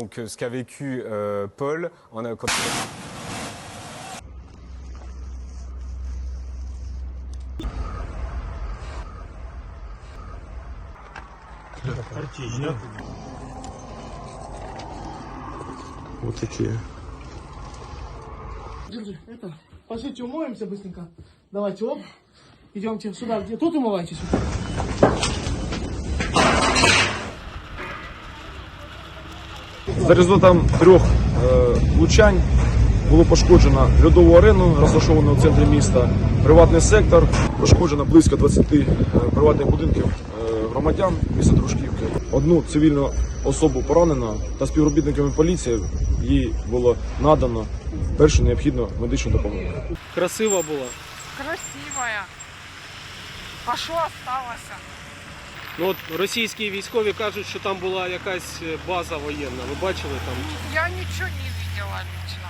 Donc, euh, ce qu'a vécu euh, Paul en a- quand Вот такие. Держи, это. Пошлите умоемся быстренько. Давайте, оп. Идемте сюда, где тут умывайтесь. За результатом трьох е, влучань було пошкоджено льодову арену, розташовану в центрі міста, приватний сектор, пошкоджено близько 20 е, приватних будинків е, громадян міста Дружківки. Одну цивільну особу поранено та співробітниками поліції їй було надано першу необхідну медичну допомогу. Красива була. красивая. А що осталося? Ну от російські військові кажуть, що там була якась е, база воєнна. Ви бачили там? Я нічого не бачила лично.